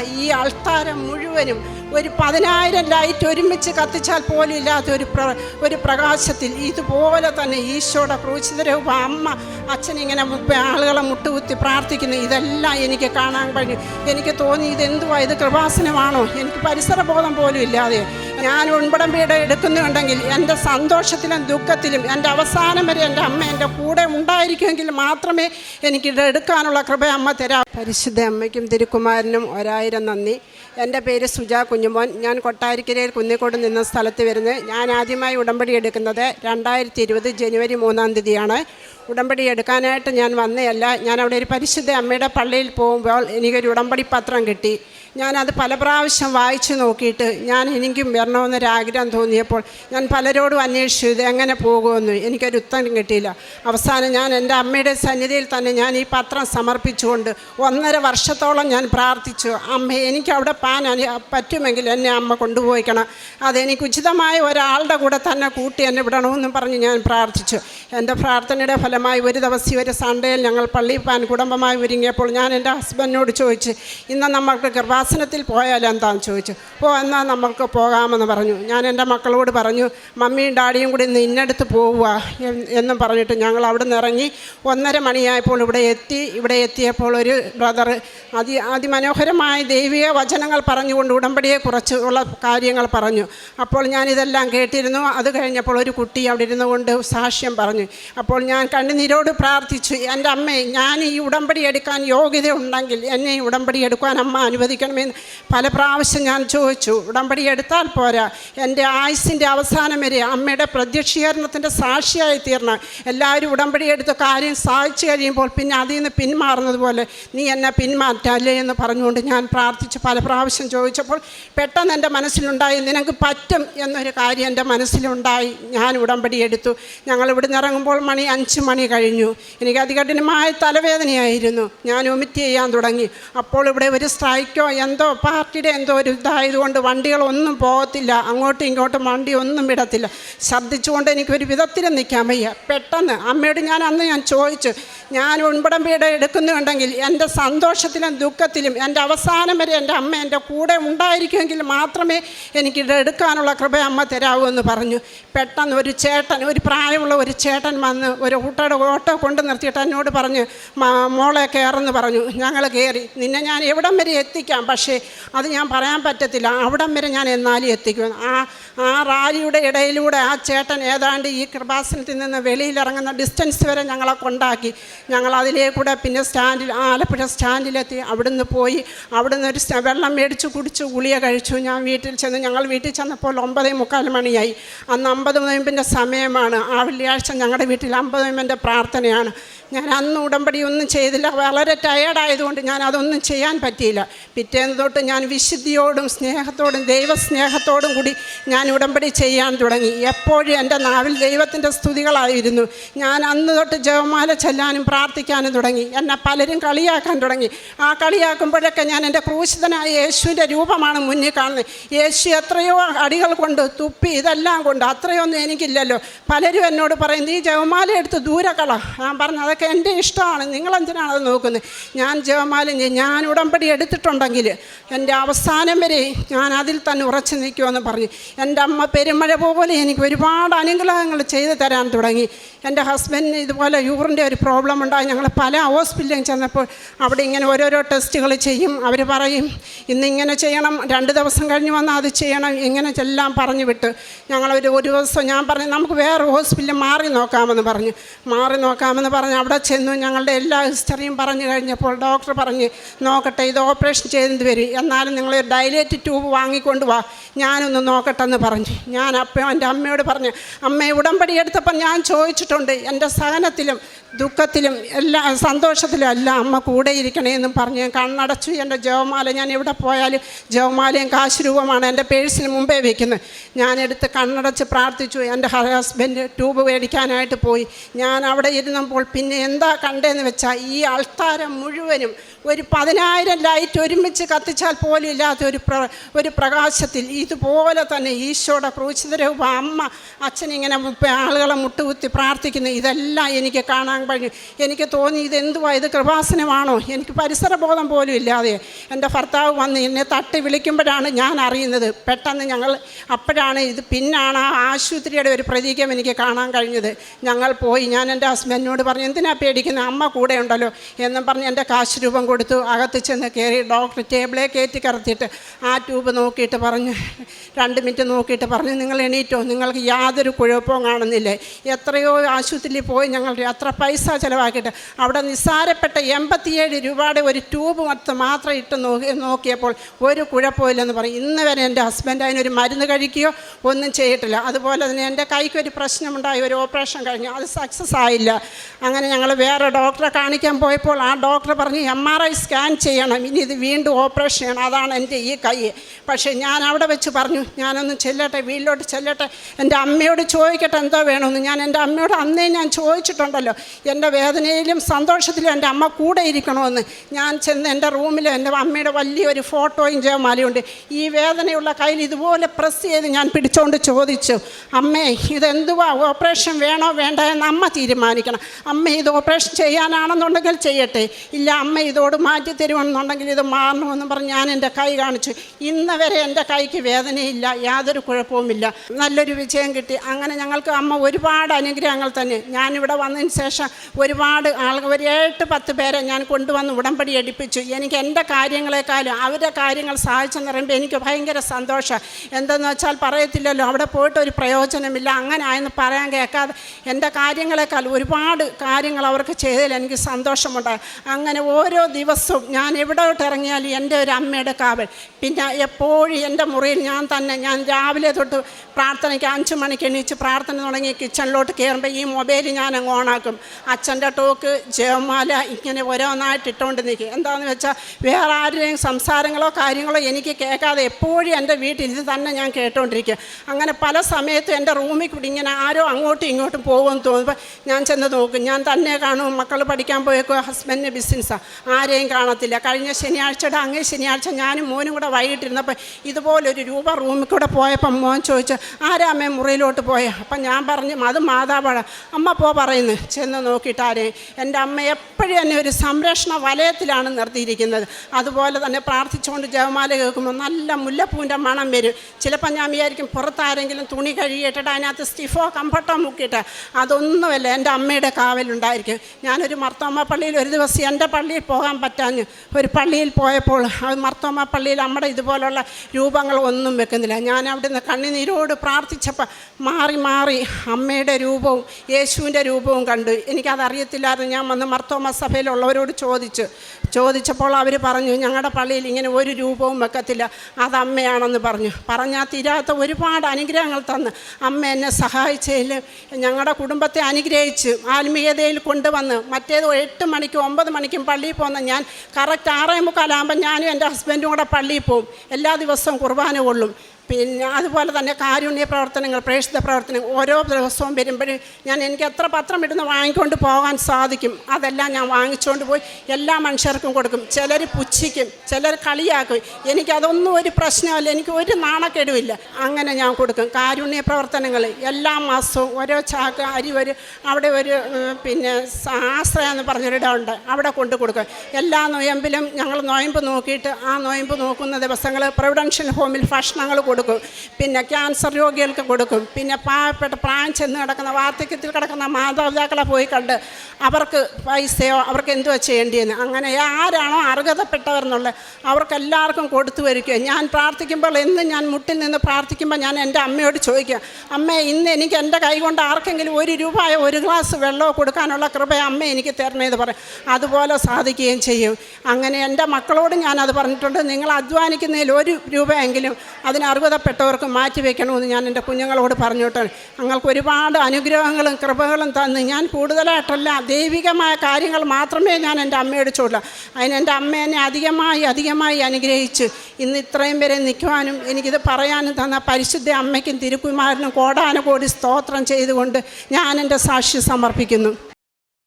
ഈ അൾത്താരം മുഴുവനും ഒരു പതിനായിരം ലൈറ്റ് ഒരുമിച്ച് കത്തിച്ചാൽ പോലും ഇല്ലാത്ത ഒരു പ്ര ഒരു പ്രകാശത്തിൽ ഇതുപോലെ തന്നെ ഈശോയുടെ ക്രൂശിതരവും അമ്മ അച്ഛൻ ഇങ്ങനെ ആളുകളെ മുട്ടുകുത്തി പ്രാർത്ഥിക്കുന്നു. ഇതെല്ലാം എനിക്ക് കാണാൻ കഴിയും. എനിക്ക് തോന്നി ഇതെന്തുവാ? ഇത് കൃപാസനമാണോ? എനിക്ക് പരിസരബോധം പോലും ഇല്ലാതെ ഞാൻ ഉൺപടമ്പയുടെ എടുക്കുന്നുണ്ടെങ്കിൽ എന്റെ സന്തോഷത്തിലും ദുഃഖത്തിലും എന്റെ അവസാനം വരെ എന്റെ അമ്മ എന്റെ കൂടെ ഉണ്ടായിരിക്കുമെങ്കിൽ മാത്രമേ എനിക്കിത് എടുക്കാനുള്ള കൃപ അമ്മ തരാം. പരിശുദ്ധ അമ്മയ്ക്കും തിരുക്കുമാരനും ഒരായിരം നന്ദി. എന്റെ പേര് സുജ കുഞ്ഞുമോൻ. ഞാൻ കൊട്ടാരിക്കരയിൽ കുന്നിക്കോട് നിന്ന സ്ഥലത്ത് വരുന്നത്. ഞാൻ ആദ്യമായി ഉടമ്പടി എടുക്കുന്നത് രണ്ടായിരത്തി ഇരുപത് ജനുവരി മൂന്നാം തീയതിയാണ്. ഉടമ്പടി എടുക്കാനായിട്ട് ഞാൻ വന്നതല്ല. ഞാൻ അവിടെ ഒരു പരിശുദ്ധ അമ്മയുടെ പള്ളിയിൽ പോകുമ്പോൾ എനിക്കൊരു ഉടമ്പടി പത്രം കിട്ടി. ഞാനത് പല പ്രാവശ്യം വായിച്ചു നോക്കിയിട്ട് ഞാൻ എനിക്കും വരണമെന്നൊരാഗ്രഹം തോന്നിയപ്പോൾ ഞാൻ പലരോടും അന്വേഷിച്ചു ഇത് എങ്ങനെ പോകുമെന്ന്. എനിക്കൊരു ഉത്തരം കിട്ടിയില്ല. അവസാനം ഞാൻ എന്റെ അമ്മയുടെ സന്നിധിയിൽ തന്നെ ഞാൻ ഈ പത്രം സമർപ്പിച്ചുകൊണ്ട് ഒന്നര വർഷത്തോളം ഞാൻ പ്രാർത്ഥിച്ചു. അമ്മ എനിക്ക് അവിടെ പാൻ അനു പറ്റുമെങ്കിൽ എന്നെ അമ്മ കൊണ്ടുപോയിക്കണം. അതെനിക്ക് ഉചിതമായ ഒരാളുടെ കൂടെ തന്നെ കൂട്ടി എന്നെ വിടണമെന്നും പറഞ്ഞ് ഞാൻ പ്രാർത്ഥിച്ചു. എന്റെ പ്രാർത്ഥനയുടെ ഫലമായി ഒരു ദിവസം ഒരു സൺഡേയിൽ ഞങ്ങൾ പള്ളി പാൻ കുടുംബമായി ഒരുങ്ങിയപ്പോൾ ഞാൻ എന്റെ ഹസ്ബൻഡിനോട് ചോദിച്ച് ഇന്ന് നമ്മൾക്ക് കൃപാസനത്തിൽ പോയാൽ എന്താണെന്ന് ചോദിച്ചു. ഓ എന്നാൽ നമുക്ക് പോകാമെന്ന് പറഞ്ഞു. ഞാൻ എന്റെ മക്കളോട് പറഞ്ഞു മമ്മിയും ഡാഡിയും കൂടി ഇന്ന് ഇന്നടുത്ത് പോവുക എന്ന് പറഞ്ഞിട്ട് ഞങ്ങൾ അവിടെ നിന്ന് ഇറങ്ങി ഒന്നര മണിയായപ്പോൾ ഇവിടെ എത്തി. ഇവിടെ എത്തിയപ്പോൾ ഒരു ബ്രദർ അതി അതിമനോഹരമായ ദൈവിക വചനങ്ങൾ പറഞ്ഞുകൊണ്ട് ഉടമ്പടിയെക്കുറിച്ച് ഉള്ള കാര്യങ്ങൾ പറഞ്ഞു. അപ്പോൾ ഞാൻ ഇതെല്ലാം കേട്ടിരുന്നു. അത് കഴിഞ്ഞപ്പോൾ ഒരു കുട്ടി അവിടെ ഇരുന്നു കൊണ്ട് സാക്ഷ്യം പറഞ്ഞു. അപ്പോൾ ഞാൻ കണ്ണുനീരോട് പ്രാർത്ഥിച്ചു എന്റെ അമ്മേ ഞാൻ ഈ ഉടമ്പടി എടുക്കാൻ യോഗ്യത ഉണ്ടെങ്കിൽ എന്നെ ഉടമ്പടി എടുക്കാൻ അമ്മ അനുവദിക്കണമെന്ന് പല പ്രാവശ്യം ഞാൻ ചോദിച്ചു ഉടമ്പടി എടുത്താൽ പോരാ. എന്റെ ആയുസിന്റെ അവസാനം വരെ അമ്മയുടെ പ്രത്യക്ഷീകരണത്തിന്റെ സാക്ഷിയായി തീർന്ന. എല്ലാവരും ഉടമ്പടി എടുത്ത് കാര്യം സാധിച്ചു കഴിയുമ്പോൾ പിന്നെ അതിൽ നിന്ന് പിന്മാറുന്നത് പോലെ നീ എന്നെ പിന്മാറ്റല്ലേ എന്ന് പറഞ്ഞുകൊണ്ട് ഞാൻ പ്രാർത്ഥിച്ച്. പല പ്രാവശ്യം ചോദിച്ചപ്പോൾ പെട്ടെന്ന് എന്റെ മനസ്സിലുണ്ടായി നിനക്ക് പറ്റും എന്നൊരു കാര്യം എന്റെ മനസ്സിലുണ്ടായി. ഞാൻ ഉടമ്പടി എടുത്തു. ഞങ്ങൾ ഇവിടുന്ന് ഇറങ്ങുമ്പോൾ മണി അഞ്ച് മണി കഴിഞ്ഞു. എനിക്ക് അതികഠിനമായ തലവേദനയായിരുന്നു. ഞാൻ ഒമിറ്റ് ചെയ്യാൻ തുടങ്ങി. അപ്പോൾ ഇവിടെ ഒരു സ്ട്രൈക്കോ എന്തോ പാർട്ടിയുടെ എന്തോ ഒരു ഇതായതുകൊണ്ട് വണ്ടികളൊന്നും പോകത്തില്ല. അങ്ങോട്ടും ഇങ്ങോട്ടും വണ്ടി ഒന്നും വിടത്തില്ല. ശ്രദ്ധിച്ചുകൊണ്ട് എനിക്കൊരു വിധത്തിലും നിൽക്കാൻ വയ്യ. പെട്ടെന്ന് അമ്മയോട് ഞാൻ അന്ന് ഞാൻ ചോദിച്ചു ഞാൻ ഉൺപടം ഉൺപടമ്പയുടെ എടുക്കുന്നുണ്ടെങ്കിൽ എന്റെ സന്തോഷത്തിലും ദുഃഖത്തിലും എന്റെ അവസാനം വരെ എന്റെ അമ്മ എന്റെ കൂടെ ഉണ്ടായിരിക്കുമെങ്കിൽ മാത്രമേ എനിക്ക് എടുക്കാനുള്ള കൃപ അമ്മ തരാവൂ എന്ന് പറഞ്ഞു. പെട്ടെന്ന് ഒരു ചേട്ടൻ ഒരു പ്രായമുള്ള ഒരു ചേട്ടൻ വന്ന് ഒരു ഊട്ടയുടെ ഓട്ടോ കൊണ്ട് നിർത്തിയിട്ട് എന്നോട് പറഞ്ഞ് മോളെ കയറെന്ന് പറഞ്ഞു. ഞങ്ങൾ കയറി നിന്നെ ഞാൻ എവിടം വരെ എത്തിക്കാം? പക്ഷേ അത് ഞാൻ പറയാൻ പറ്റത്തില്ല. അവിടം വരെ ഞാൻ എന്നാലും എത്തിക്കും. ആ ആ റാലിയുടെ ഇടയിലൂടെ ആ ചേട്ടൻ ഏതാണ്ട് ഈ കൃപാസനത്തിൽ നിന്ന് വെളിയിലിറങ്ങുന്ന ഡിസ്റ്റൻസ് വരെ ഞങ്ങളെ കൊണ്ടാക്കി. ഞങ്ങൾ അതിലേക്കൂടെ പിന്നെ സ്റ്റാൻഡിൽ ആലപ്പുഴ സ്റ്റാൻഡിലെത്തി. അവിടുന്ന് പോയി. അവിടുന്ന് ഒരു വെള്ളം മേടിച്ച് കുടിച്ച് ഗുളിക കഴിച്ചു. ഞാൻ വീട്ടിൽ ചെന്ന് ഞങ്ങൾ വീട്ടിൽ ചെന്നപ്പോൾ ഒമ്പതേ മുക്കാൽ മണിയായി. അന്ന് അമ്പത് നോയമ്പിന്റെ സമയമാണ്. ആ വെള്ളിയാഴ്ച ഞങ്ങളുടെ വീട്ടിൽ അമ്പത് നോയമ്പിന്റെ പ്രാർത്ഥനയാണ്. ഞാൻ അന്ന് ഉടമ്പടി ഒന്നും ചെയ്തില്ല. വളരെ ടയേർഡായതുകൊണ്ട് ഞാൻ അതൊന്നും ചെയ്യാൻ പറ്റിയില്ല. പിറ്റേന്ന് തൊട്ട് ഞാൻ വിശുദ്ധിയോടും സ്നേഹത്തോടും ദൈവസ്നേഹത്തോടും കൂടി ഞാൻ ഉടമ്പടി ചെയ്യാൻ തുടങ്ങി. എപ്പോഴും എന്റെ നാവിൽ ദൈവത്തിന്റെ സ്തുതികളായിരുന്നു. ഞാൻ അന്ന് തൊട്ട് ജപമാല ചെല്ലാനും പ്രാർത്ഥിക്കാനും തുടങ്ങി. എന്നെ പലരും കളിയാക്കാൻ തുടങ്ങി. ആ കളിയാക്കുമ്പോഴൊക്കെ ഞാൻ എന്റെ ക്രൂശിതനായ യേശുവിന്റെ രൂപമാണ് മുന്നിൽ കാണുന്നത്. യേശു എത്രയോ അടികൾ കൊണ്ട് തുപ്പി ഇതെല്ലാം കൊണ്ട് അത്രയൊന്നും എനിക്കില്ലല്ലോ. പലരും എന്നോട് പറയും നീ ജപമാല എടുത്ത് ദൂരെ കള. ഞാൻ പറഞ്ഞു അതൊക്കെ എന്റെ ഇഷ്ടമാണ്. നിങ്ങളെന്തിനാണത് നോക്കുന്നത്? ഞാൻ ജപമാല ഞാൻ ഉടമ്പടി എടുത്തിട്ടുണ്ടെങ്കിൽ എന്റെ അവസാനം വരെ ഞാൻ അതിൽ തന്നെ ഉറച്ചു നിൽക്കുമെന്ന് പറഞ്ഞു. എന്റെ അമ്മ പെരുമഴ പോലെ എനിക്ക് ഒരുപാട് അനുഗ്രഹങ്ങൾ ചെയ്തു തരാൻ തുടങ്ങി. എന്റെ ഹസ്ബൻഡിന് ഇതുപോലെ യൂറിന്റെ ഒരു പ്രോബ്ലം ഉണ്ടായി. ഞങ്ങൾ പല ഹോസ്പിറ്റലിലും ചെന്നപ്പോൾ അവിടെ ഇങ്ങനെ ഓരോരോ ടെസ്റ്റുകൾ ചെയ്യും. അവർ പറയും ഇന്നിങ്ങനെ ചെയ്യണം രണ്ട് ദിവസം കഴിഞ്ഞ് വന്നാൽ അത് ചെയ്യണം ഇങ്ങനെ എല്ലാം പറഞ്ഞു വിട്ട് ഞങ്ങളൊരു ഒരു ദിവസം ഞാൻ പറഞ്ഞു നമുക്ക് വേറെ ഹോസ്പിറ്റലിൽ മാറി നോക്കാമെന്ന് പറഞ്ഞു. മാറി നോക്കാമെന്ന് പറഞ്ഞ് അവിടെ ചെന്നു. ഞങ്ങളുടെ എല്ലാ ഹിസ്റ്ററിയും പറഞ്ഞു കഴിഞ്ഞപ്പോൾ ഡോക്ടർ പറഞ്ഞ് നോക്കട്ടെ ഇത് ഓപ്പറേഷൻ ചെയ്തത് വരും എന്നാലും നിങ്ങൾ ഡയലേറ്റ് ട്യൂബ് വാങ്ങിക്കൊണ്ട് വാ. ഞാനൊന്ന് നോക്കട്ടെ എന്ന് പറഞ്ഞു. ഞാൻ അപ്പം എന്റെ അമ്മയോട് പറഞ്ഞു അമ്മ ഉടമ്പടി എടുത്തപ്പോൾ ഞാൻ ചോദിച്ചിട്ടുണ്ട്. എന്റെ സഹനത്തിലും ദുഃഖത്തിലും എല്ലാ സന്തോഷത്തിലും അമ്മ കൂടെ ഇരിക്കണേ എന്നും പറഞ്ഞ് കണ്ണടച്ചു. എന്റെ ജവമാല ഞാൻ എവിടെ പോയാലും ജവമാലയും കാശ് രൂപമാണ് എന്റെ പേഴ്സിന് മുമ്പേ വെക്കുന്നത്. ഞാനെടുത്ത് കണ്ണടച്ച് പ്രാർത്ഥിച്ചു. എന്റെ ഹസ്ബൻഡ് ട്യൂബ് മേടിക്കാനായിട്ട് പോയി. ഞാൻ അവിടെ ഇരുന്നപ്പോൾ പിന്നെ എന്താ കണ്ടതെന്ന് വെച്ചാൽ ഈ അൾത്താരം മുഴുവനും ഒരു പതിനായിരം ലൈറ്റ് ഒരുമിച്ച് കത്തിച്ചാൽ പോലും ഇല്ലാത്ത ഒരു പ്ര ഒരു പ്രകാശത്തിൽ ഇതുപോലെ തന്നെ ഈശോയുടെ ക്രൂശിതരൂപ അമ്മ അച്ഛനിങ്ങനെ ആളുകളെ മുട്ടുകുത്തി പ്രാർത്ഥിക്കുന്നു. ഇതെല്ലാം എനിക്ക് കാണാൻ കഴിഞ്ഞു എനിക്ക് തോന്നി ഇതെന്തുവാ? ഇത് കൃപാസനമാണോ? എനിക്ക് പരിസരബോധം പോലും ഇല്ലാതെ. എന്റെ ഭർത്താവ് വന്ന് എന്നെ തട്ടി വിളിക്കുമ്പോഴാണ് ഞാൻ അറിയുന്നത്. പെട്ടെന്ന് ഞങ്ങൾ അപ്പോഴാണ് ഇത് പിന്നാണ് ആ ആശുപത്രിയുടെ ഒരു പ്രതീകം എനിക്ക് കാണാൻ കഴിഞ്ഞത്. ഞങ്ങൾ പോയി ഞാൻ എന്റെ ഹസ്ബൻഡിനോട് പറഞ്ഞു എന്തിനാ പേടിക്കുന്നത് അമ്മ കൂടെ ഉണ്ടല്ലോ. എന്നും പറഞ്ഞ് എന്റെ കാശ് രൂപം കൊടുത്തു. അകത്ത് ചെന്ന് കയറി ഡോക്ടർ ടേബിളെ കയറ്റി കറത്തിയിട്ട് ആ ട്യൂബ് നോക്കിയിട്ട് പറഞ്ഞു രണ്ട് മിനിറ്റ് നോക്കിയിട്ട് പറഞ്ഞു നിങ്ങൾ എണീറ്റോ? നിങ്ങൾക്ക് യാതൊരു കുഴപ്പവും കാണുന്നില്ലേ? എത്രയോ ആശുപത്രിയിൽ പോയി ഞങ്ങൾ അത്ര പൈസ ചിലവാക്കിയിട്ട് അവിടെ നിസ്സാരപ്പെട്ട എൺപത്തിയേഴ് രൂപയുടെ ഒരു ട്യൂബ് മൊത്തം മാത്രം ഇട്ട് നോക്കി നോക്കിയപ്പോൾ ഒരു കുഴപ്പമില്ലെന്ന് പറയും. ഇന്ന് വരെ എന്റെ ഹസ്ബൻഡ് അതിനൊരു മരുന്ന് കഴിക്കുകയോ ഒന്നും ചെയ്തിട്ടില്ല. അതുപോലെ തന്നെ എന്റെ കൈക്ക് ഒരു പ്രശ്നമുണ്ടായി ഒരു ഓപ്പറേഷൻ കഴിഞ്ഞു. അത് സക്സസ് ആയില്ല. അങ്ങനെ ഞങ്ങൾ വേറെ ഡോക്ടറെ കാണിക്കാൻ പോയപ്പോൾ ആ ഡോക്ടർ പറഞ്ഞു എം ആർ ഐ സ്കാൻ ചെയ്യണം. ഇനി ഇത് വീണ്ടും ഓപ്പറേഷൻ ചെയ്യണം. അതാണ് എന്റെ ഈ കൈ. പക്ഷേ ഞാൻ അവിടെ വെച്ച് പറഞ്ഞു ഞാനൊന്ന് ചെല്ലട്ടെ വീട്ടിലോട്ട് ചെല്ലട്ടെ. എന്റെ അമ്മയോട് ചോദിക്കട്ടെ എന്തോ വേണമെന്ന്. ഞാൻ എന്റെ അമ്മയോട് അന്നേ ഞാൻ ചോദിച്ചിട്ടുണ്ടല്ലോ എന്റെ വേദനയിലും സന്തോഷത്തിലും എന്റെ അമ്മ കൂടെ ഇരിക്കണമെന്ന് ഞാൻ ചെന്ന് എന്റെ റൂമിൽ എന്റെ അമ്മയുടെ വലിയൊരു ഫോട്ടോയും ജയമാലയുണ്ട്. ഈ വേദനയുള്ള കയ്യിൽ ഇതുപോലെ പ്രസ് ചെയ്ത് ഞാൻ പിടിച്ചുകൊണ്ട് ചോദിച്ചു അമ്മേ ഇതെന്തുവാ? ഓപ്പറേഷൻ വേണോ വേണ്ട? എന്ന് അമ്മ തീരുമാനിക്കണം. അമ്മ ഇത് ഓപ്പറേഷൻ ചെയ്യാനാണെന്നുണ്ടെങ്കിൽ ചെയ്യട്ടെ. ഇല്ല അമ്മ ഇതോട് മാറ്റി തരുമെന്നുണ്ടെങ്കിൽ ഇത് മാറണമെന്ന് പറഞ്ഞ് ഞാൻ എന്റെ കൈ കാണിച്ചു. ഇന്ന് വരെ എന്റെ കൈക്ക് വേദനയില്ല യാതൊരു കുഴപ്പവുമില്ല. നല്ലൊരു വിജയം കിട്ടി. അങ്ങനെ ഞങ്ങൾക്ക് അമ്മ ഒരുപാട് അനുഗ്രഹങ്ങൾ തന്നെ. ഞാനിവിടെ വന്നതിന് ശേഷം ഒരുപാട് ആളുകൾ ഒരു എട്ട് പത്ത് പേരെ ഞാൻ കൊണ്ടുവന്ന് ഉടമ്പടി എടുപ്പിച്ചു. എനിക്ക് എന്റെ കാര്യങ്ങളെക്കാളും അവരുടെ കാര്യങ്ങൾ സഹായിച്ചെന്ന് പറയുമ്പോൾ എനിക്ക് ഭയങ്കര സന്തോഷം. എന്തെന്ന് വെച്ചാൽ പറയത്തില്ലല്ലോ അവിടെ പോയിട്ട് ഒരു പ്രയോജനമില്ല. അങ്ങനെ ആയെന്ന് പറയാൻ കേൾക്കാതെ എന്റെ കാര്യങ്ങളെക്കാളും ഒരുപാട് കാര്യങ്ങൾ അവർക്ക് ചെയ്തതിൽ എനിക്ക് സന്തോഷമുണ്ട്. അങ്ങനെ ഓരോ ദിവസവും ഞാൻ എവിടോട്ട് ഇറങ്ങിയാലും എന്റെ ഒരു അമ്മയുടെ കാവൽ. പിന്നെ എപ്പോഴും എന്റെ മുറിയിൽ ഞാൻ തന്നെ ഞാൻ രാവിലെ തൊട്ട് പ്രാർത്ഥനയ്ക്ക് അഞ്ച് മണിക്ക് എണീച്ച് പ്രാർത്ഥന തുടങ്ങി കിച്ചണിലോട്ട് കയറുമ്പോൾ ഈ മൊബൈൽ ഞാൻ അങ്ങ് ഓണാക്കും. അച്ഛന്റെ ടോക്ക് ജയമാല ഇങ്ങനെ ഓരോന്നായിട്ട് ഇട്ടുകൊണ്ട് നിൽക്കുക എന്താണെന്ന് വെച്ചാൽ വേറെ ആരുടെയും സംസാരങ്ങളോ കാര്യങ്ങളോ എനിക്ക് കേൾക്കാതെ എപ്പോഴും എന്റെ വീട്ടിൽ ഇത് തന്നെ ഞാൻ കേട്ടുകൊണ്ടിരിക്കുക അങ്ങനെ പല സമയത്തും എന്റെ റൂമിൽ കൂടി ഇങ്ങനെ ആരോ അങ്ങോട്ടും ഇങ്ങോട്ടും പോകുമെന്ന് തോന്നുമ്പോൾ ഞാൻ ചെന്ന് നോക്കും. ഞാൻ തന്നെ കാണും മക്കൾ പഠിക്കാൻ പോയേക്കോ ഹസ്ബൻഡിന് ബിസിനസ്സാണ് ആരെയും കാണത്തില്ല. കഴിഞ്ഞ ശനിയാഴ്ചയുടെ അങ്ങേ ശനിയാഴ്ച ഞാനും മോനും കൂടെ വൈകിട്ടിരുന്നപ്പോൾ ഇതുപോലൊരു രൂപ റൂമിൽ കൂടെ പോയപ്പം മോൻ ചോദിച്ചു ആരാമേ മുറിയിലോട്ട് പോയ? അപ്പം ഞാൻ പറഞ്ഞു അത് മാതാവാണ്. അമ്മ പോ പറയുന്നു ചെന്ന് നോക്കിയിട്ട് ആരെ എന്റെ അമ്മ എപ്പോഴും എന്നെ ഒരു സംരക്ഷണ വലയത്തിലാണ് നിർത്തിയിരിക്കുന്നത്. അതുപോലെ തന്നെ പ്രാർത്ഥിച്ചുകൊണ്ട് ജവമാല കേൾക്കുമ്പോൾ നല്ല മുല്ലപ്പൂവിന്റെ മണം വരും. ചിലപ്പോൾ ഞാൻ വിചാരിക്കും പുറത്താരെങ്കിലും തുണി കഴുകിയിട്ടിട്ട് അതിനകത്ത് സ്റ്റിഫോ കംഫർട്ടോ മുക്കിയിട്ട് അതൊന്നുമല്ല എന്റെ അമ്മയുടെ കാവലുണ്ടായിരിക്കും. ഞാനൊരു മർത്തോമ്മ പള്ളിയിൽ ഒരു ദിവസം എന്റെ പള്ളിയിൽ പോകാൻ പറ്റാഞ്ഞ് ഒരു പള്ളിയിൽ പോയപ്പോൾ അത് മർത്തോമ്മ പള്ളിയിൽ നമ്മുടെ ഇതുപോലുള്ള രൂപങ്ങൾ ഒന്നും വെക്കുന്നില്ല. ഞാൻ അവിടുന്ന് കണ്ണിനീരോട് പ്രാർത്ഥിച്ചപ്പോൾ മാറി മാറി അമ്മയുടെ രൂപവും യേശുവിന്റെ രൂപവും കണ്ടു. എനിക്കതറിയത്തില്ലായിരുന്നു. ഞാൻ വന്ന് മർത്തോമ സഭയിലുള്ളവരോട് ചോദിച്ചു. ചോദിച്ചപ്പോൾ അവർ പറഞ്ഞു ഞങ്ങളുടെ പള്ളിയിൽ ഇങ്ങനെ ഒരു രൂപവും വെക്കത്തില്ല. അത് അമ്മയാണെന്ന് പറഞ്ഞു. പറഞ്ഞാൽ തീരാത്ത ഒരുപാട് അനുഗ്രഹങ്ങൾ തന്ന്. അമ്മ എന്നെ സഹായിച്ചതിൽ ഞങ്ങളുടെ കുടുംബത്തെ അനുഗ്രഹിച്ച് ആത്മീയതയിൽ കൊണ്ടുവന്ന് മറ്റേത് എട്ട് മണിക്കും ഒമ്പത് മണിക്കും പള്ളിയിൽ പോകുന്ന ഞാൻ കറക്റ്റ് ആറേ മുക്കാലാകുമ്പോൾ ഞാനും എന്റെ ഹസ്ബൻഡും കൂടെ പള്ളിയിൽ പോകും. എല്ലാ ദിവസവും കുർബാന കൊള്ളും. പിന്നെ അതുപോലെ തന്നെ കാരുണ്യ പ്രവർത്തനങ്ങൾ പ്രേക്ഷിത പ്രവർത്തനങ്ങൾ ഓരോ ദിവസവും വരുമ്പോഴും ഞാൻ എനിക്ക് എത്ര പത്രം ഇടുന്ന വാങ്ങിക്കൊണ്ട് പോകാൻ സാധിക്കും. അതെല്ലാം ഞാൻ വാങ്ങിച്ചുകൊണ്ട് പോയി എല്ലാ മനുഷ്യർക്കും കൊടുക്കും. ചിലർ പുച്ഛിക്കും ചിലർ കളിയാക്കും. എനിക്കതൊന്നും ഒരു പ്രശ്നമല്ല എനിക്ക് ഒരു നാണക്കേടുമില്ല. അങ്ങനെ ഞാൻ കൊടുക്കും. കാരുണ്യ പ്രവർത്തനങ്ങൾ എല്ലാ മാസവും ഓരോ ചാക്ക് അരി ഒരു അവിടെ ഒരു പിന്നെ ആശ്രയ എന്ന് പറഞ്ഞൊരിടമുണ്ട് അവിടെ കൊണ്ടു കൊടുക്കും. എല്ലാ നൊയമ്പിലും ഞങ്ങൾ നൊയമ്പ് നോക്കിയിട്ട് ആ നൊയമ്പ് നോക്കുന്ന ദിവസങ്ങൾ പ്രൊവിഡൻഷ്യൽ ഹോമിൽ ഭക്ഷണങ്ങൾ കൊടുക്കും. പിന്നെ ക്യാൻസർ രോഗികൾക്ക് കൊടുക്കും. പിന്നെ പാവപ്പെട്ട പ്രായം ചെന്ന് കിടക്കുന്ന വാർദ്ധക്യത്തിൽ കിടക്കുന്ന മാതാപിതാക്കളെ പോയി കണ്ട് അവർക്ക് പൈസയോ അവർക്ക് എന്തുവാ ചെയ്യേണ്ടിയെന്ന്. അങ്ങനെ ആരാണോ അർഹതപ്പെട്ടവർ എന്നുള്ളത് അവർക്കെല്ലാവർക്കും കൊടുത്തു വരിക്കുക ഞാൻ പ്രാർത്ഥിക്കുമ്പോൾ എന്നും ഞാൻ മുട്ടിൽ നിന്ന് പ്രാർത്ഥിക്കുമ്പോൾ ഞാൻ എന്റെ അമ്മയോട് ചോദിക്കുക അമ്മ ഇന്ന് എനിക്ക് എന്റെ കൈ കൊണ്ട് ആർക്കെങ്കിലും ഒരു രൂപയോ ഒരു ഗ്ലാസ് വെള്ളമോ കൊടുക്കാനുള്ള കൃപ അമ്മ എനിക്ക് തരണമെന്ന് പറയും. അതുപോലെ സാധിക്കുകയും ചെയ്യും. അങ്ങനെ എന്റെ മക്കളോട് ഞാനത് പറഞ്ഞിട്ടുണ്ട്. നിങ്ങൾ അധ്വാനിക്കുന്നതിൽ ഒരു രൂപയെങ്കിലും അതിന് അർഹതപ്പെട്ടവർക്ക് മാറ്റിവെക്കണമെന്ന് ഞാൻ എന്റെ കുഞ്ഞുങ്ങളോട് പറഞ്ഞോട്ടെ ഞങ്ങൾക്ക് ഒരുപാട് അനുഗ്രഹങ്ങളും കൃപകളും തന്ന് ഞാൻ കൂടുതലായിട്ടല്ല ദൈവികമായ കാര്യങ്ങൾ മാത്രമേ ഞാൻ എന്റെ അമ്മയോട് ചോദില്ല അതിന് എന്റെ അമ്മ എന്നെ അധികമായി അധികമായി അനുഗ്രഹിച്ച്. ഇന്ന് ഇത്രയും വരെ നിൽക്കുവാനും എനിക്കിത് പറയാനും തന്ന പരിശുദ്ധ അമ്മയ്ക്കും തിരുക്കുമാരനും കോടാനുകോടി സ്തോത്രം ചെയ്തുകൊണ്ട് ഞാൻ എന്റെ സാക്ഷി സമർപ്പിക്കുന്നു.